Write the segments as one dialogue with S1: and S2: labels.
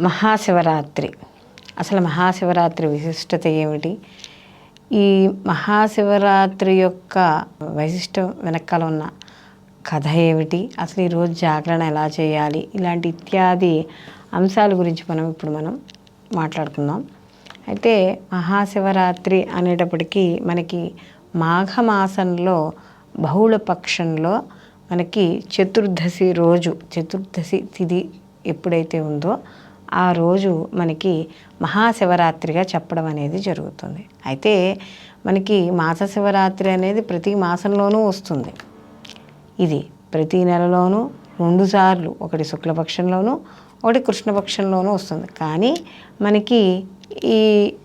S1: మహాశివరాత్రి. అసలు మహాశివరాత్రి విశిష్టత ఏమిటి? ఈ మహాశివరాత్రి యొక్క వైశిష్టం వెనకాల ఉన్న కథ ఏమిటి? అసలు ఈరోజు జాగరణ ఎలా చేయాలి? ఇలాంటి ఇత్యాది అంశాల గురించి మనం ఇప్పుడు మనం మాట్లాడుకుందాం. అయితే మహాశివరాత్రి అనేటప్పటికీ మనకి మాఘమాసంలో బహుళ పక్షంలో మనకి చతుర్దశి రోజు చతుర్దశి తిథి ఎప్పుడైతే ఉందో ఆ రోజు మనకి మహాశివరాత్రిగా చెప్పడం అనేది జరుగుతుంది. అయితే మనకి మాస శివరాత్రి అనేది ప్రతి మాసంలోనూ వస్తుంది. ఇది ప్రతి నెలలోనూ రెండు సార్లు ఒకటి శుక్లపక్షంలోనూ ఒకటి కృష్ణపక్షంలోనూ వస్తుంది. కానీ మనకి ఈ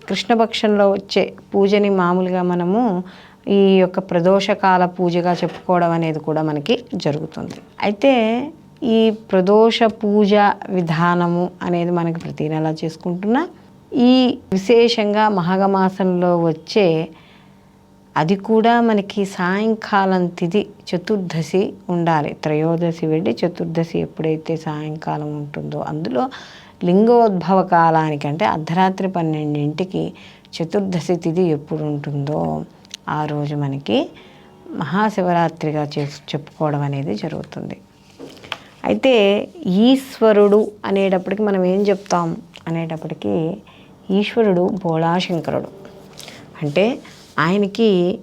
S1: కృష్ణపక్షంలో వచ్చే పూజని మామూలుగా మనము ఈ యొక్క ప్రదోషకాల పూజగా చెప్పుకోవడం అనేది కూడా మనకి జరుగుతుంది. అయితే ఈ ప్రదోష పూజ విధానము అనేది మనకి ప్రతి నెల చేసుకుంటున్నా. ఈ విశేషంగా మాఘమాసంలో వచ్చే అది కూడా మనకి సాయంకాలం తిథి చతుర్దశి ఉండాలి. త్రయోదశి వెళ్ళి చతుర్దశి ఎప్పుడైతే సాయంకాలం ఉంటుందో అందులో లింగోద్భవ కాలానికి అంటే అర్ధరాత్రి పన్నెండింటికి చతుర్దశి తిథి ఎప్పుడు ఉంటుందో ఆ రోజు మనకి మహాశివరాత్రిగా చే చెప్పుకోవడం అనేది జరుగుతుంది. అయితే ఈశ్వరుడు అనేటప్పటికి మనం ఏం చెప్తాం? అనేటప్పటికీ ఈశ్వరుడు బోళాశంకరుడు. అంటే ఆయనకి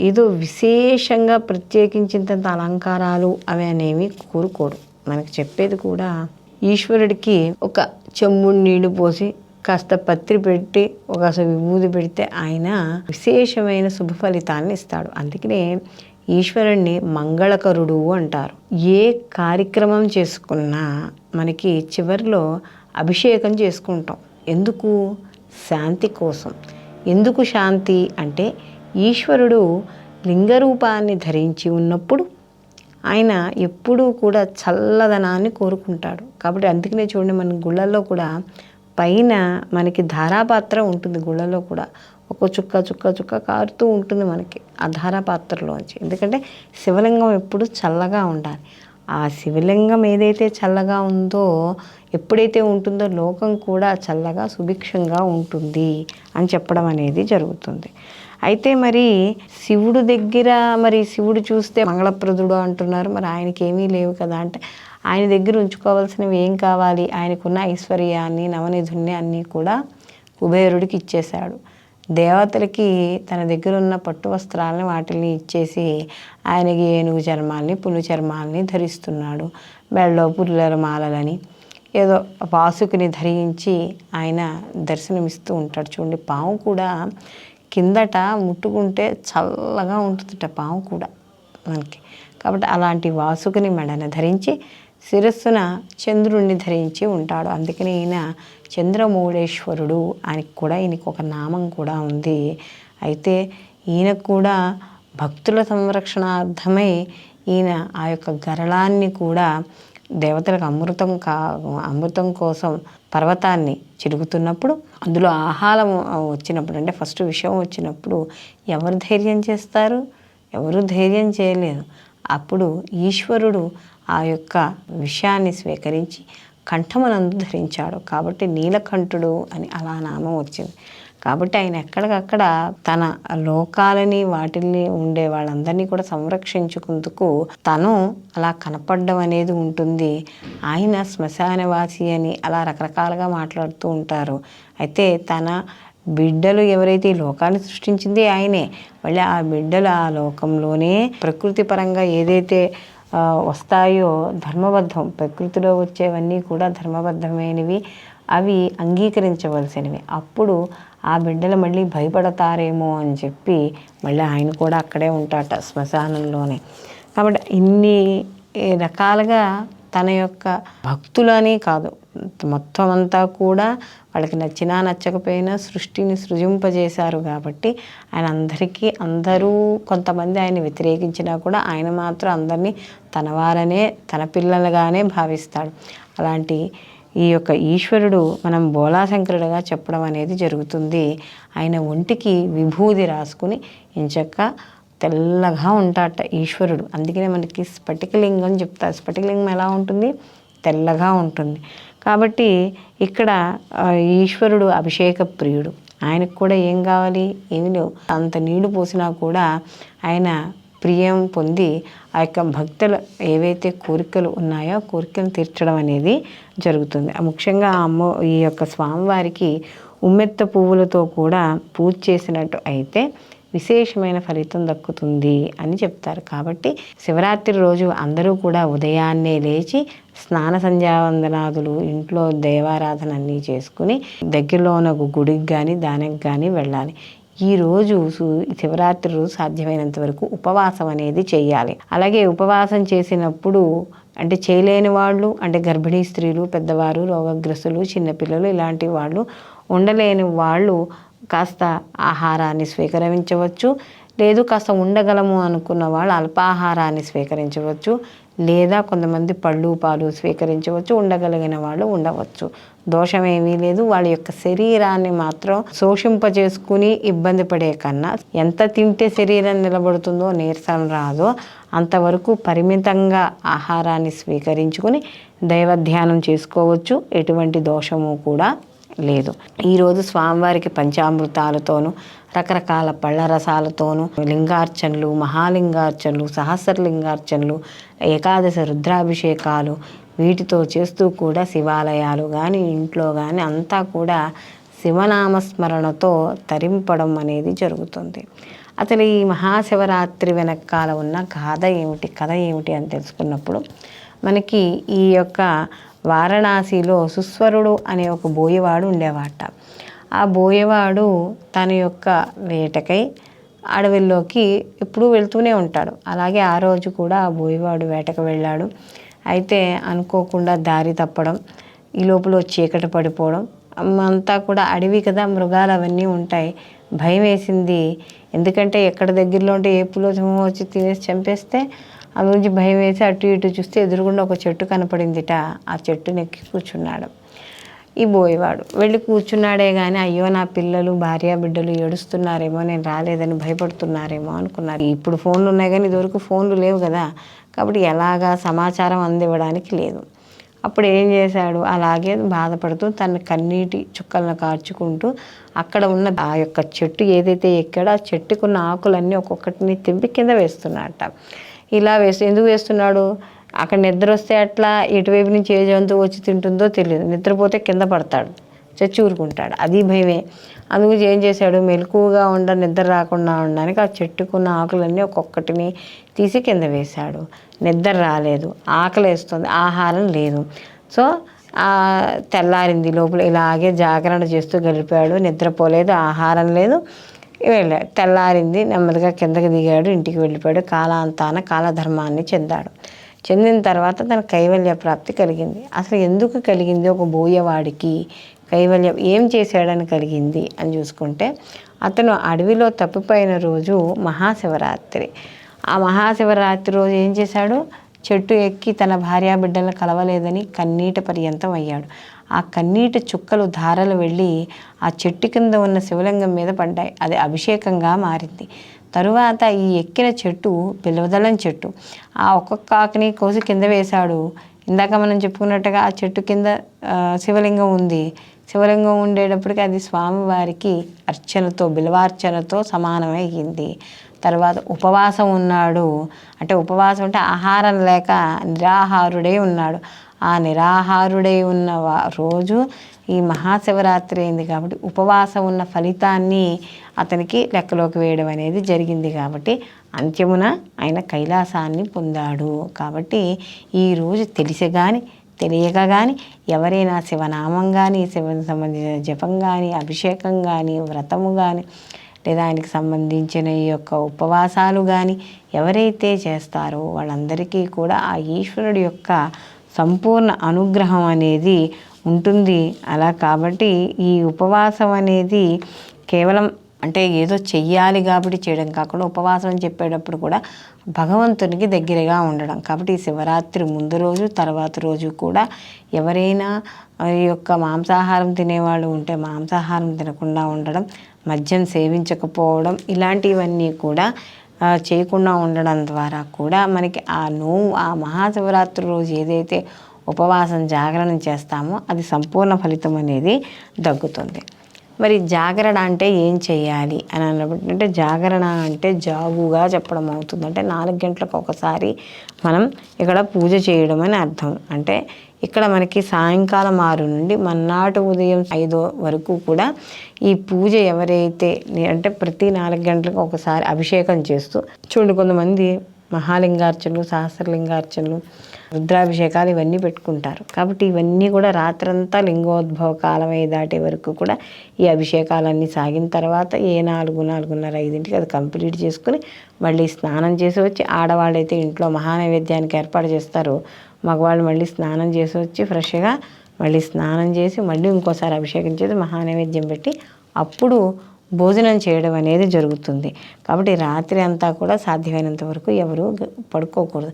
S1: ఏదో విశేషంగా ప్రత్యేకించినంత అలంకారాలు అవి అనేవి కోరుకోడు. మనకు చెప్పేది కూడా ఈశ్వరుడికి ఒక చెమ్ముడు నీళ్ళు పోసి కాస్త పత్రి పెట్టి ఒక అసలు విభూది పెడితే ఆయన విశేషమైన శుభ ఫలితాన్ని ఇస్తాడు. అందుకనే ఈశ్వరుణ్ణి మంగళకరుడు అంటారు. ఏ కార్యక్రమం చేసుకున్నా మనకి చివరిలో అభిషేకం చేసుకుంటాం. ఎందుకు? శాంతి కోసం. ఎందుకు శాంతి అంటే ఈశ్వరుడు లింగరూపాన్ని ధరించి ఉన్నప్పుడు ఆయన ఎప్పుడూ కూడా చల్లదనాన్ని కోరుకుంటాడు. కాబట్టి అందుకనే చూడండి మన గుళ్ళల్లో కూడా పైన మనకి ధారాపాత్ర ఉంటుంది గుళ్ళలో కూడా. ఒక చుక్క చుక్క చుక్క కారుతూ ఉంటుంది మనకి ఆ ధారాపాత్రలోంచి. ఎందుకంటే శివలింగం ఎప్పుడు చల్లగా ఉండాలి. ఆ శివలింగం ఏదైతే చల్లగా ఉందో ఎప్పుడైతే ఉంటుందో లోకం కూడా చల్లగా సుభిక్షంగా ఉంటుంది అని చెప్పడం అనేది జరుగుతుంది. అయితే మరి శివుడు దగ్గర మరి శివుడు చూస్తే మంగళప్రదుడు అంటున్నారు. మరి ఆయనకి ఏమీ లేవు కదా అంటే ఆయన దగ్గర ఉంచుకోవాల్సినవి ఏం కావాలి? ఆయనకున్న ఐశ్వర్యాన్ని నవనిధుల్ని అన్నీ కూడా కుబేరుడికి ఇచ్చేశాడు. దేవతలకి తన దగ్గర ఉన్న పట్టు వస్త్రాలని వాటిని ఇచ్చేసి ఆయనకి ఏనుగు చర్మాలని పులు చర్మాలని ధరిస్తున్నాడు. మెళ్ళో పుల్లల మాలలని ఏదో వాసుకుని ధరించి ఆయన దర్శనమిస్తూ ఉంటాడు. చూడండి పాము కూడా కిందట ముట్టుకుంటే చల్లగా ఉంటుందట పాము కూడా మనకి. కాబట్టి అలాంటి వాసుకుని మెడన ధరించి శిరస్సున చంద్రుణ్ణి ధరించి ఉంటాడు. అందుకని ఈయన చంద్రమౌళేశ్వరుడు ఆయనకి కూడా ఈయనకు ఒక నామం కూడా ఉంది. అయితే ఈయన కూడా భక్తుల సంరక్షణార్థమై ఈయన ఆ యొక్క గరళాన్ని కూడా దేవతలకు అమృతం కా అమృతం కోసం పర్వతాన్ని చిరుగుతున్నప్పుడు అందులో ఆహారం వచ్చినప్పుడు అంటే ఫస్ట్ విషయం వచ్చినప్పుడు ఎవరు ధైర్యం చేస్తారు? ఎవరు ధైర్యం చేయలేదు అప్పుడు ఈశ్వరుడు ఆ యొక్క విషయాన్ని స్వీకరించి కంఠమనందు ధరించాడు. కాబట్టి నీలకంఠుడు అని అలా నామం వచ్చింది. కాబట్టి ఆయన ఎక్కడికక్కడ తన లోకాలని వాటిని ఉండే వాళ్ళందరినీ కూడా సంరక్షించుకుందుకు తను అలా కనపడడం అనేది ఉంటుంది. ఆయన శ్మశానవాసి అని అలా రకరకాలుగా మాట్లాడుతూ ఉంటారు. అయితే తన బిడ్డలు ఎవరైతే ఈ లోకాన్ని సృష్టించింది ఆయనే మళ్ళీ ఆ బిడ్డలు ఆ లోకంలోనే ప్రకృతి పరంగా ఏదైతే వస్తాయో ధర్మబద్ధం ప్రకృతిలో వచ్చేవన్నీ కూడా ధర్మబద్ధమైనవి అవి అంగీకరించవలసినవి. అప్పుడు ఆ బిడ్డలు మళ్ళీ భయపడతారేమో అని చెప్పి మళ్ళీ ఆయన కూడా అక్కడే ఉంటాట శ్మశానంలోనే. కాబట్టి ఇన్ని రకాలుగా తన యొక్క భక్తులని కాదు మొత్తం అంతా కూడా వాళ్ళకి నచ్చినా నచ్చకపోయినా సృష్టిని సృజింపజేశారు కాబట్టి ఆయన అందరికీ అందరూ కొంతమంది ఆయన వ్యతిరేకించినా కూడా ఆయన మాత్రం అందరినీ తనవారనే తన పిల్లలుగానే భావిస్తాడు. అలాంటి ఈ యొక్క ఈశ్వరుడు మనం బోలాశంకరుడుగా చెప్పడం అనేది జరుగుతుంది. ఆయన ఒంటికి విభూది రాసుకుని ఇంచక్క తెల్లగా ఉంటాట ఈశ్వరుడు. అందుకనే మనకి స్ఫటికలింగం చెప్తారు. స్ఫటికలింగం ఎలా ఉంటుంది? తెల్లగా ఉంటుంది. కాబట్టి ఇక్కడ ఈశ్వరుడు అభిషేక ప్రియుడు. ఆయనకు కూడా ఏం కావాలి? ఏమి లేవు. అంత నీళ్ళు పోసినా కూడా ఆయన ప్రియం పొంది ఆ యొక్క భక్తులు ఏవైతే కోరికలు ఉన్నాయో కోరికలు తీర్చడం అనేది జరుగుతుంది. ముఖ్యంగా అమ్మ ఈ యొక్క స్వామివారికి ఉమ్మెత్త పువ్వులతో కూడా పూజ చేసినట్టు అయితే విశేషమైన ఫలితం దక్కుతుంది అని చెప్తారు. కాబట్టి శివరాత్రి రోజు అందరూ కూడా ఉదయాన్నే లేచి స్నాన సంధ్యావందనాదులు ఇంట్లో దేవారాధన అన్నీ చేసుకుని దగ్గరలో ఉన్న ఒక గుడికి కానీ దానికి కానీ వెళ్ళాలి. ఈ రోజు శివరాత్రి రోజు సాధ్యమైనంత వరకు ఉపవాసం అనేది చేయాలి. అలాగే ఉపవాసం చేసినప్పుడు అంటే చేయలేని వాళ్ళు అంటే గర్భిణీ స్త్రీలు పెద్దవారు రోగగ్రస్తులు చిన్నపిల్లలు ఇలాంటి వాళ్ళు ఉండలేని వాళ్ళు కాస్త ఆహారాన్ని స్వీకరించవచ్చు. లేదు కాస్త ఉండగలము అనుకున్న వాళ్ళు అల్పాహారాన్ని స్వీకరించవచ్చు. లేదా కొంతమంది పళ్ళు పాలు స్వీకరించవచ్చు. ఉండగలిగిన వాళ్ళు ఉండవచ్చు. దోషమేమీ లేదు. వాళ్ళ యొక్క శరీరాన్ని మాత్రం శోషింపజేసుకుని ఇబ్బంది పడే కన్నా ఎంత తింటే శరీరం నిలబడుతుందో నీరసం రాదో. అంతవరకు పరిమితంగా ఆహారాన్ని స్వీకరించుకుని దైవధ్యానం చేసుకోవచ్చు. ఎటువంటి దోషము కూడా లేదు. ఈరోజు స్వామివారికి పంచామృతాలతోనూ రకరకాల పళ్ళ రసాలతోనూ లింగార్చనలు మహాలింగార్చనలు సహస్రలింగార్చనలు ఏకాదశ రుద్రాభిషేకాలు వీటితో చేస్తూ కూడా శివాలయాలు కానీ ఇంట్లో కానీ అంతా కూడా శివనామస్మరణతో తరింపడం అనేది జరుగుతుంది. అసలు ఈ మహాశివరాత్రి వెనకాల ఉన్న గాథ ఏమిటి కథ ఏమిటి అని తెలుసుకున్నప్పుడు మనకి ఈ యొక్క వారణాసిలో సుస్వరుడు అనే ఒక బోయవాడు ఉండేవాట. ఆ బోయవాడు తన యొక్క వేటకై అడవిలోకి ఎప్పుడూ వెళ్తూనే ఉంటాడు. అలాగే ఆ రోజు కూడా ఆ బోయవాడు వేటకు వెళ్ళాడు. అయితే అనుకోకుండా దారి తప్పడం ఈ లోపల చీకటి పడిపోవడం అంతా కూడా అడవి కదా మృగాలు అవన్నీ ఉంటాయి. భయం వేసింది. ఎందుకంటే ఎక్కడ దగ్గరలో ఉంటే ఏ పులో వచ్చి తినేసి చంపేస్తే ఆ నుంచి భయం వేసి అటు ఇటు చూస్తే ఎదురుగుండా ఒక చెట్టు కనపడిందిట. ఆ చెట్టుని ఎక్కి కూర్చున్నాడు. ఈ బోయవాడు. వెళ్ళి కూర్చున్నాడే కానీ అయ్యో నా పిల్లలు భార్య బిడ్డలు ఏడుస్తున్నారేమో నేను రాలేదని భయపడుతున్నారేమో అనుకున్నారు. ఇప్పుడు ఫోన్లు ఉన్నాయి కానీ ఇదివరకు ఫోన్లు లేవు కదా. కాబట్టి ఎలాగా సమాచారం అందివ్వడానికి లేదు. అప్పుడు ఏం చేశాడు? అలాగే బాధపడుతూ తన కన్నీటి చుక్కలను కార్చుకుంటూ అక్కడ ఉన్న ఆ యొక్క చెట్టు ఏదైతే ఎక్కాడో ఆ చెట్టుకున్న ఆకులన్నీ ఒక్కొక్కటిని తెంపి కింద వేస్తున్నట్ట ఇలా వేసి ఎందుకు వేస్తున్నాడు? అక్కడ నిద్ర వస్తే అట్లా ఎటువైపు నుంచి ఏ జంతువు వచ్చి తింటుందో తెలియదు. నిద్రపోతే కింద పడతాడు. చచ్చి ఊరుకుంటాడు అది భయమే. అందుకు ఏం చేశాడు? మెలకువగా ఉండ నిద్ర రాకుండా ఉండడానికి ఆ చెట్టుకున్న ఆకులన్నీ ఒక్కొక్కటిని తీసి కింద వేశాడు. నిద్ర రాలేదు. ఆకలి వేస్తుంది. ఆహారం లేదు. సో తెల్లారింది లోపల ఇలాగే జాగరణ చేస్తూ గడిపాడు. నిద్రపోలేదు. ఆహారం లేదు. వెళ్ళాడు తెల్లారింది నెమ్మదిగా కిందకి దిగాడు ఇంటికి వెళ్ళిపోయాడు. కాలాంతాన కాలధర్మాన్ని చెందాడు. చెందిన తర్వాత తన కైవల్య ప్రాప్తి కలిగింది. అసలు ఎందుకు కలిగింది? ఒక బోయవాడికి కైవల్యం ఏం చేశాడని కలిగింది అని చూసుకుంటే అతను అడవిలో తప్పిపోయిన రోజు మహాశివరాత్రి. ఆ మహాశివరాత్రి రోజు ఏం చేశాడు? చెట్టు ఎక్కి తన భార్యాబిడ్డలను కలవలేదని కన్నీట పర్యంతం అయ్యాడు. ఆ కన్నీటి చుక్కలు ధారలు వెళ్ళి ఆ చెట్టు కింద ఉన్న శివలింగం మీద పడ్డాయి. అది అభిషేకంగా మారింది. తరువాత ఈ ఎక్కిన చెట్టు పిలవదలం చెట్టు. ఆ ఒక్కొక్క ఆకుని కోసి కింద వేశాడు. ఇందాక మనం చెప్పుకున్నట్టుగా ఆ చెట్టు కింద శివలింగం ఉంది. శివలింగం ఉండేటప్పటికి అది స్వామివారికి అర్చనతో బిలవార్చనతో సమానమైంది. తర్వాత ఉపవాసం ఉన్నాడు. అంటే ఉపవాసం అంటే ఆహారం లేక నిరాహారుడై ఉన్నాడు. ఆ నిరాహారుడై ఉన్న వా- రోజు ఈ మహాశివరాత్రి అయింది కాబట్టి ఉపవాసం ఉన్న ఫలితాన్ని అతనికి లెక్కలోకి వేయడం అనేది జరిగింది కాబట్టి అంత్యమున ఆయన కైలాసాన్ని పొందాడు. కాబట్టి ఈరోజు తెలిసి కానీ తెలియక కానీ ఎవరైనా శివనామం కానీ శివనికి సంబంధించిన జపం కానీ అభిషేకం కానీ వ్రతము కానీ లేదా ఆయనకి సంబంధించిన ఈ యొక్క ఉపవాసాలు కానీ ఎవరైతే చేస్తారో వాళ్ళందరికీ కూడా ఆ ఈశ్వరుడి యొక్క సంపూర్ణ అనుగ్రహం అనేది ఉంటుంది. అలా కాబట్టి ఈ ఉపవాసం అనేది కేవలం అంటే ఏదో చెయ్యాలి కాబట్టి చేయడం కాకుండా ఉపవాసం అని చెప్పేటప్పుడు కూడా భగవంతునికి దగ్గరగా ఉండడం. కాబట్టి ఈ శివరాత్రి ముందు రోజు తర్వాత రోజు కూడా ఎవరైనా ఈ యొక్క మాంసాహారం తినేవాళ్ళు ఉంటే మాంసాహారం తినకుండా ఉండడం మద్యం సేవించకపోవడం ఇలాంటివన్నీ కూడా చేయకుండా ఉండడం ద్వారా కూడా మనకి ఆ నోవు ఆ మహాశివరాత్రి రోజు ఏదైతే ఉపవాసం జాగరణ చేస్తామో అది సంపూర్ణ ఫలితం అనేది దగ్గుతుంది మరి జాగరణ అంటే ఏం చేయాలి అని అన్నప్పుడు అంటే జాగరణ అంటే జాగుగా చెప్పడం అవుతుంది. అంటే నాలుగు గంటలకు ఒకసారి మనం ఇక్కడ పూజ చేయడం అని అర్థం. అంటే ఇక్కడ మనకి సాయంకాలం ఆరు నుండి మన్నాటి ఉదయం ఐదో వరకు కూడా ఈ పూజ ఎవరైతే అంటే ప్రతి నాలుగు గంటలకు ఒకసారి అభిషేకం చేస్తూ చూడండి కొంతమంది మహాలింగార్చనలు సహస్రలింగార్చనలు రుద్రాభిషేకాలు ఇవన్నీ పెట్టుకుంటారు. కాబట్టి ఇవన్నీ కూడా రాత్రంతా లింగోద్భవ కాలం దాటే వరకు కూడా ఈ అభిషేకాలన్నీ సాగిన తర్వాత ఏ నాలుగు నాలుగున్నర ఐదింటికి అది కంప్లీట్ చేసుకుని మళ్ళీ స్నానం చేసి వచ్చి ఆడవాళ్ళైతే ఇంట్లో మహానైవేద్యానికి ఏర్పాటు చేస్తారు మగవాళ్ళు మళ్ళీ స్నానం చేసి వచ్చి ఫ్రెష్గా మళ్ళీ స్నానం చేసి మళ్ళీ ఇంకోసారి అభిషేకం చేసి మహానైవేద్యం పెట్టి అప్పుడు భోజనం చేయడం అనేది జరుగుతుంది. కాబట్టి రాత్రి అంతా కూడా సాధ్యమైనంత వరకు ఎవరు పడుకోకూడదు.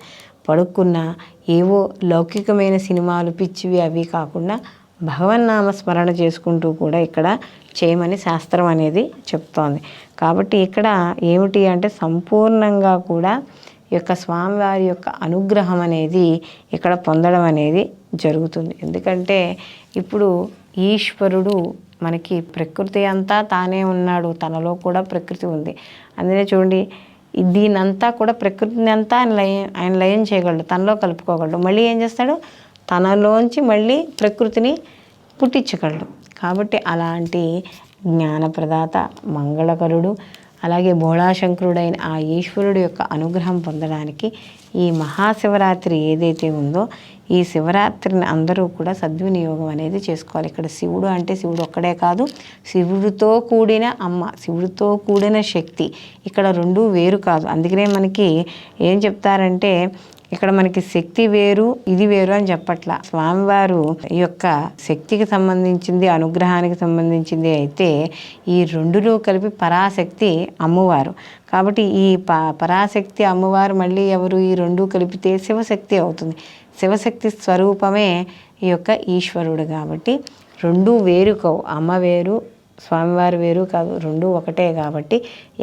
S1: పడుకున్న ఏవో లౌకికమైన సినిమాలు పిచ్చివి అవి కాకుండా భగవన్నామ స్మరణ చేసుకుంటూ కూడా ఇక్కడ చేయమని శాస్త్రం అనేది చెప్తోంది. కాబట్టి ఇక్కడ ఏమిటి అంటే సంపూర్ణంగా కూడా యొక్క స్వామివారి యొక్క అనుగ్రహం అనేది ఇక్కడ పొందడం అనేది జరుగుతుంది. ఎందుకంటే ఇప్పుడు ఈశ్వరుడు మనకి ప్రకృతి అంతా తానే ఉన్నాడు. తనలో కూడా ప్రకృతి ఉంది. అందుకే చూడండి దీనంతా కూడా ప్రకృతిని అంతా ఆయన లయం ఆయన లయం చేయగలడు. తనలో కలుపుకోగలడు. మళ్ళీ ఏం చేస్తాడు? తనలోంచి మళ్ళీ ప్రకృతిని పుట్టించగలడు. కాబట్టి అలాంటి జ్ఞానప్రదాత మంగళకరుడు అలాగే భోళాశంకరుడైన ఆ ఈశ్వరుడు యొక్క అనుగ్రహం పొందడానికి ఈ మహాశివరాత్రి ఏదైతే ఉందో ఈ శివరాత్రిని అందరూ కూడా సద్వినియోగం అనేది చేసుకోవాలి. ఇక్కడ శివుడు అంటే శివుడు ఒక్కడే కాదు శివుడితో కూడిన అమ్మ శివుడితో కూడిన శక్తి. ఇక్కడ రెండు వేరు కాదు. అందుకనే మనకి ఏం చెప్తారంటే ఇక్కడ మనకి శక్తి వేరు ఇది వేరు అని చెప్పట్ల. స్వామివారు ఈ యొక్క శక్తికి సంబంధించింది అనుగ్రహానికి సంబంధించింది అయితే ఈ రెండులో కలిపి పరాశక్తి అమ్మవారు. కాబట్టి ఈ ప పరాశక్తి అమ్మవారు మళ్ళీ ఎవరు? ఈ రెండు కలిపితే శివశక్తి అవుతుంది. శివశక్తి స్వరూపమే ఈ యొక్క ఈశ్వరుడు కాబట్టి రెండు వేరు కావు. అమ్మ వేరు స్వామివారు వేరు కాదు రెండు ఒకటే కాబట్టి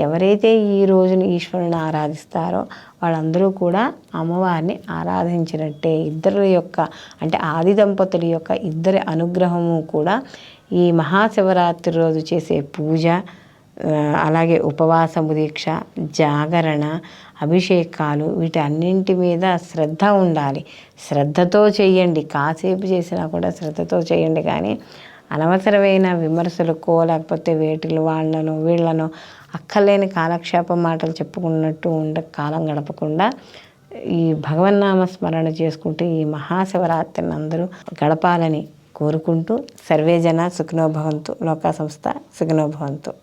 S1: ఎవరైతే ఈ రోజున ఈశ్వరుని ఆరాధిస్తారో వాళ్ళందరూ కూడా అమ్మవారిని ఆరాధించినట్టే. ఇద్దరి యొక్క అంటే ఆది దంపతుల యొక్క ఇద్దరి అనుగ్రహము కూడా ఈ మహాశివరాత్రి రోజు చేసే పూజ అలాగే ఉపవాసము దీక్ష జాగరణ అభిషేకాలు వీటన్నింటి మీద శ్రద్ధ ఉండాలి. శ్రద్ధతో చేయండి. కాసేపు చేసినా కూడా శ్రద్ధతో చేయండి. కానీ అనవసరమైన విమర్శలకో లేకపోతే వేటిలు వాళ్ళను వీళ్ళను అక్కర్లేని కాలక్షేప మాటలు చెప్పుకున్నట్టు ఉండ కాలం గడపకుండా ఈ భగవన్నామ స్మరణ చేసుకుంటూ ఈ మహాశివరాత్రిని అందరూ గడపాలని కోరుకుంటూ సర్వేజన సుఖినోభవంతు లోకా సంస్థ సుఖినోభవంతు